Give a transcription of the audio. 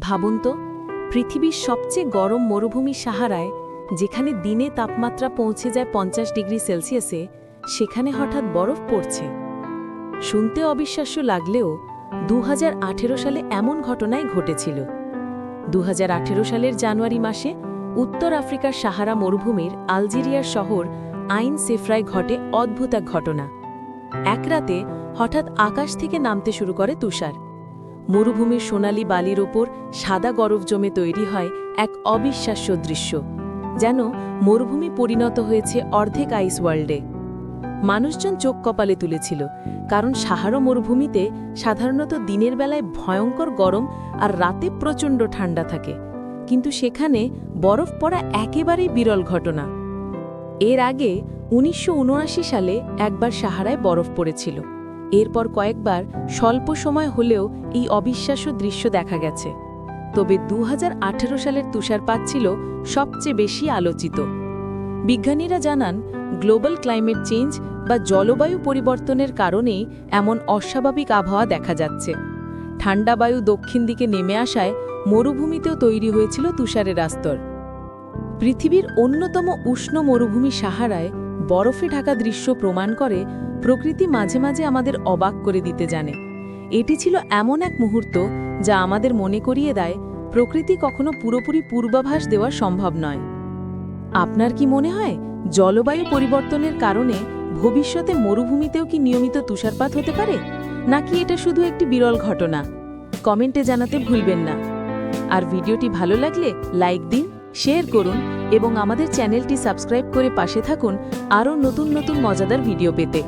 ভাবুন তো, পৃথিবীর সবচেয়ে গরম মরুভূমি সাহারায়, যেখানে দিনে তাপমাত্রা পৌঁছে যায় পঞ্চাশ ডিগ্রি সেলসিয়াসে, সেখানে হঠাৎ বরফ পড়ছে। শুনতে অবিশ্বাস্য লাগলেও দু হাজার আঠেরো সালে এমন ঘটনাই ঘটেছিল। দু হাজার আঠেরো সালের জানুয়ারি মাসে উত্তর আফ্রিকার সাহারা মরুভূমির আলজেরিয়ার শহর আইন সেফরায় ঘটে অদ্ভুত এক ঘটনা। এক রাতে হঠাৎ আকাশ থেকে নামতে শুরু করে তুষার। মরুভূমির সোনালি বালির ওপর সাদা গরব জমে তৈরি হয় এক অবিশ্বাস্য দৃশ্য, যেন মরুভূমি পরিণত হয়েছে অর্ধেক আইস ওয়ার্ল্ডে। মানুষজন চোখ কপালে তুলেছিল, কারণ সাহারা মরুভূমিতে সাধারণত দিনের বেলায় ভয়ঙ্কর গরম আর রাতে প্রচণ্ড ঠান্ডা থাকে, কিন্তু সেখানে বরফ পড়া একেবারেই বিরল ঘটনা। এর আগে উনিশশো উনআশি সালে একবার সাহারায় বরফ পড়েছিল। এরপর কয়েকবার স্বল্প সময় হলেও এই অবিশ্বাস্য দৃশ্য দেখা গেছে। তবে দু হাজার আঠেরো সালের তুষারপাত ছিল সবচেয়ে বেশি আলোচিত। বিজ্ঞানীরা জানান, গ্লোবাল ক্লাইমেট চেঞ্জ বা জলবায়ু পরিবর্তনের কারণেই এমন অস্বাভাবিক আবহাওয়া দেখা যাচ্ছে। ঠান্ডা বায়ু দক্ষিণ দিকে নেমে আসায় মরুভূমিতেও তৈরি হয়েছিল তুষারের আস্তর। পৃথিবীর অন্যতম উষ্ণ মরুভূমি সাহারায় বরফে ঢাকা দৃশ্য প্রমাণ করে, প্রকৃতি মাঝে মাঝে আমাদের অবাক করে দিতে জানে। এটি ছিল এমন এক মুহূর্ত যা আমাদের মনে করিয়ে দেয়, প্রকৃতি কখনো পুরোপুরি পূর্বাভাস দেওয়া সম্ভব নয়। আপনার কি মনে হয়, জলবায়ু পরিবর্তনের কারণে ভবিষ্যতে মরুভূমিতেও কি নিয়মিত তুষারপাত হতে পারে? নাকি এটা শুধু একটি বিরল ঘটনা? কমেন্টে জানাতে ভুলবেন না। আর ভিডিওটি ভালো লাগলে লাইক দিন শেয়ার করুন এবং আমাদের চ্যানেলটি সাবস্ক্রাইব করে পাশে থাকুন আরও নতুন নতুন মজাদার ভিডিও পেতে।